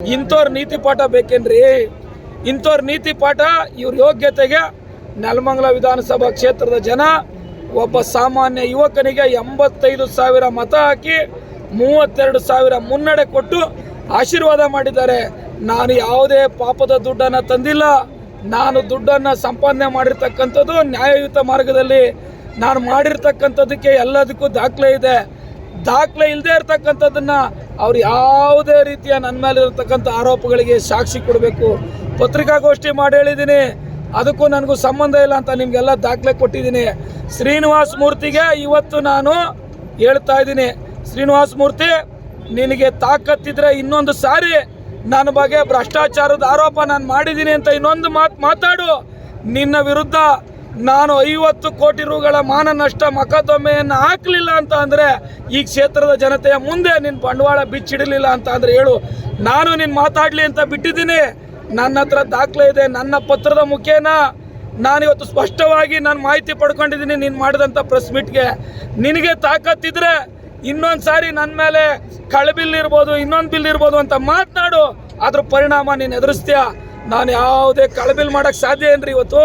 ಇಂಥವ್ರ ನೀತಿ ಪಾಠ ಬೇಕೇನ್ರಿ? ಇಂಥವ್ರ ನೀತಿ ಪಾಠ ಇವ್ರ ಯೋಗ್ಯತೆಗೆ ನೆಲಮಂಗಲ ವಿಧಾನಸಭಾ ಕ್ಷೇತ್ರದ ಜನ ಒಬ್ಬ ಸಾಮಾನ್ಯ ಯುವಕನಿಗೆ ಎಂಬತ್ತೈದು ಸಾವಿರ ಮತ ಹಾಕಿ ಮೂವತ್ತೆರಡು ಸಾವಿರ ಮುನ್ನಡೆ ಕೊಟ್ಟು ಆಶೀರ್ವಾದ ಮಾಡಿದ್ದಾರೆ. ನಾನು ಯಾವುದೇ ಪಾಪದ ದುಡ್ಡನ್ನು ತಂದಿಲ್ಲ. ನಾನು ದುಡ್ಡನ್ನು ಸಂಪಾದನೆ ಮಾಡಿರ್ತಕ್ಕಂಥದ್ದು ನ್ಯಾಯಯುತ ಮಾರ್ಗದಲ್ಲಿ. ನಾನು ಮಾಡಿರ್ತಕ್ಕಂಥದ್ದಕ್ಕೆ ಎಲ್ಲದಕ್ಕೂ ದಾಖಲೆ ಇದೆ. ದಾಖಲೆ ಇಲ್ಲದೆ ಇರ್ತಕ್ಕಂಥದ್ದನ್ನ ಅವ್ರು ಯಾವುದೇ ರೀತಿಯ ನನ್ನ ಮೇಲೆ ಇರತಕ್ಕಂಥ ಆರೋಪಗಳಿಗೆ ಸಾಕ್ಷಿ ಕೊಡಬೇಕು. ಪತ್ರಿಕಾಗೋಷ್ಠಿ ಮಾಡಿ ಹೇಳಿದ್ದೀನಿ. ಅದಕ್ಕೂ ನನಗೂ ಸಂಬಂಧ ಇಲ್ಲ ಅಂತ ನಿಮಗೆಲ್ಲ ದಾಖಲೆ ಕೊಟ್ಟಿದ್ದೀನಿ. ಶ್ರೀನಿವಾಸ್ ಮೂರ್ತಿಗೆ ಇವತ್ತು ನಾನು ಹೇಳ್ತಾ ಇದ್ದೀನಿ. ಶ್ರೀನಿವಾಸ್ ಮೂರ್ತಿ, ನಿನಗೆ ತಾಕತ್ತಿದ್ರೆ ಇನ್ನೊಂದು ಸಾರಿ ನನ್ನ ಬಗ್ಗೆ ಭ್ರಷ್ಟಾಚಾರದ ಆರೋಪ ನಾನು ಮಾಡಿದ್ದೀನಿ ಅಂತ ಇನ್ನೊಂದು ಮಾತು ಮಾತಾಡು. ನಿನ್ನ ವಿರುದ್ಧ ನಾನು ಐವತ್ತು ಕೋಟಿ ರುಗಳ ಮಾನ ನಷ್ಟ ಮೊಕದ್ದಮೆಯನ್ನು ಹಾಕಲಿಲ್ಲ ಅಂತ ಅಂದರೆ ಈ ಕ್ಷೇತ್ರದ ಜನತೆಯ ಮುಂದೆ ನಿನ್ನ ಬಂಡವಾಳ ಬಿಚ್ಚಿಡಲಿಲ್ಲ ಅಂತ ಅಂದರೆ ಹೇಳು. ನಾನು ನಿನ್ನ ಮಾತಾಡಲಿ ಅಂತ ಬಿಟ್ಟಿದ್ದೀನಿ. ನನ್ನ ಹತ್ರ ದಾಖಲೆ ಇದೆ, ನನ್ನ ಪತ್ರದ ಮುಖೇನ. ನಾನು ಇವತ್ತು ಸ್ಪಷ್ಟವಾಗಿ ನಾನು ಮಾಹಿತಿ ಪಡ್ಕೊಂಡಿದ್ದೀನಿ ನೀನು ಮಾಡಿದಂಥ ಪ್ರೆಸ್ ಮೀಟ್ಗೆ ನಿನಗೆ ತಾಕತ್ತಿದ್ರೆ ಇನ್ನೊಂದು ಸಾರಿ ನನ್ನ ಮೇಲೆ ಕಳಬಿಲ್ ಇರ್ಬೋದು, ಇನ್ನೊಂದು ಬಿಲ್ ಇರ್ಬೋದು ಅಂತ ಮಾತನಾಡು. ಅದ್ರ ಪರಿಣಾಮ ನೀನು ಎದುರಿಸ್ತೀಯ? ನಾನು ಯಾವುದೇ ಕಳಬಿಲ್ ಮಾಡೋಕ್ಕೆ ಸಾಧ್ಯ ಏನ್ರಿ ಇವತ್ತು?